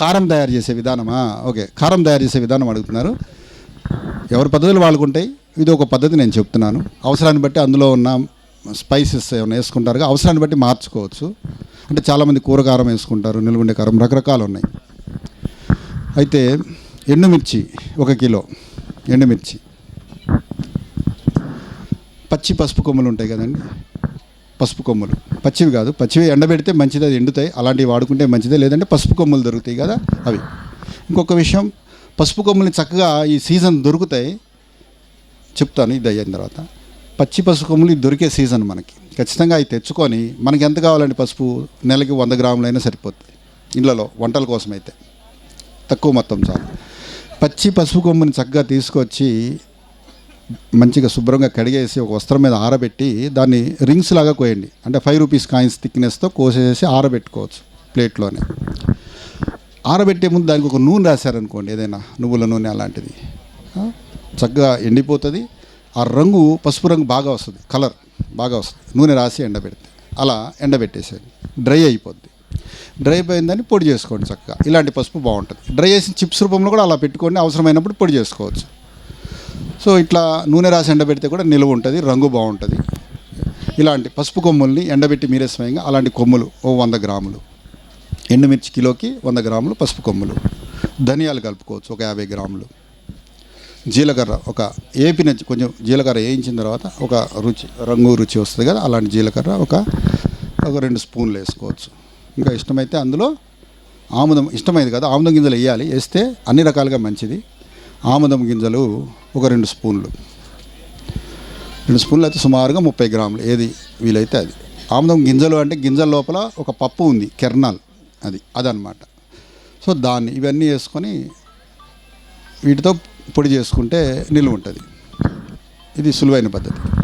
కారం తయారు చేసే విధానమా? ఓకే కారం తయారు చేసే విధానం అడుగుతున్నారు. ఎవరి పద్ధతులు వాళ్ళకుంటాయి? ఇది ఒక పద్ధతి నేను చెప్తున్నాను. అవసరాన్ని బట్టి అందులో ఉన్న స్పైసెస్ ఏమైనా వేసుకుంటారు అవసరాన్ని బట్టి మార్చుకోవచ్చు. అంటే చాలామంది కూర కారం వేసుకుంటారు నిలుగుండే కారం రకరకాలు ఉన్నాయి. అయితే ఎండుమిర్చి ఒక కిలో ఎండుమిర్చి. పచ్చి పసుపు కొమ్ములు ఉంటాయి కదండి పసుపు కొమ్ములు. పచ్చివి కాదు. పచ్చివి ఎండబెడితే మంచిది అది ఎండుతాయి. అలాంటివి వాడుకుంటే మంచిదే. లేదంటే పసుపు కొమ్ములు దొరుకుతాయి కదా అవి. ఇంకొక విషయం పసుపు కొమ్ములు చక్కగా ఈ సీజన్ దొరుకుతాయి. చెప్తాను ఇది అయిన తర్వాత. పచ్చి పసుపు కొమ్ములు ఇది దొరికే సీజన్ మనకి. ఖచ్చితంగా అవి తెచ్చుకొని మనకి ఎంత కావాలండి పసుపు? నెలకి వంద గ్రాములైనా సరిపోతుంది ఇళ్ళలో వంటల కోసం అయితే తక్కువ మొత్తం చాలు. పచ్చి పసుపు కొమ్ముని చక్కగా తీసుకొచ్చి మంచిగా శుభ్రంగా కడిగేసి ఒక వస్త్రం మీద ఆరబెట్టి దాన్ని రింగ్స్ లాగా కోయండి. అంటే ఫైవ్ రూపీస్ కాయిన్స్ థిక్నెస్తో కోసేసి ఆరబెట్టుకోవచ్చు ప్లేట్లోనే. ఆరబెట్టే ముందు దానికి ఒక నూనె రాశారనుకోండి ఏదైనా నువ్వుల నూనె అలాంటిది. చక్కగా ఎండిపోతుంది. ఆ రంగు పసుపు రంగు బాగా వస్తుంది. కలర్ బాగా వస్తుంది. నూనె రాసి ఎండబెడితే. అలా ఎండబెట్టేసేయండి. డ్రై అయిపోద్ది. డ్రై అయిపోయిందని పొడి చేసుకోండి చక్కగా. ఇలాంటి పసుపు బాగుంటుంది. డ్రై చేసిన చిప్స్ రూపంలో కూడా అలా పెట్టుకోండి అవసరమైనప్పుడు పొడి చేసుకోవచ్చు. సో ఇట్లా నూనె రాసి ఎండబెడితే కూడా నిలువ ఉంటుంది రంగు బాగుంటుంది. ఇలాంటి పసుపు కొమ్ముల్ని ఎండబెట్టి మీరే స్వయంగా అలాంటి కొమ్ములు ఓ వంద గ్రాములు. ఎండుమిర్చి కిలోకి వంద గ్రాములు పసుపు కొమ్ములు. ధనియాలు కలుపుకోవచ్చు ఒక యాభై గ్రాములు. జీలకర్ర ఒక ఏపిన కొంచెం జీలకర్ర వేయించిన తర్వాత ఒక రుచి రంగు రుచి వస్తుంది కదా అలాంటి జీలకర్ర ఒక ఒక రెండు స్పూన్లు వేసుకోవచ్చు. ఇంకా ఇష్టమైతే అందులో ఆముదం ఇష్టమైంది కదా ఆముదం గింజలు వేయాలి. వేస్తే అన్ని రకాలుగా మంచిది. ఆముదం గింజలు ఒక రెండు స్పూన్లు. రెండు స్పూన్లు అయితే సుమారుగా ముప్పై గ్రాములు. ఏది వీలైతే అది. ఆముదం గింజలు అంటే గింజల లోపల ఒక పప్పు ఉంది కెర్నాల్ అది అదనమాట సో దాన్ని ఇవన్నీ వేసుకొని వీటితో పొడి చేసుకుంటే నిలువ ఉంటుంది ఇది సులువైన పద్ధతి.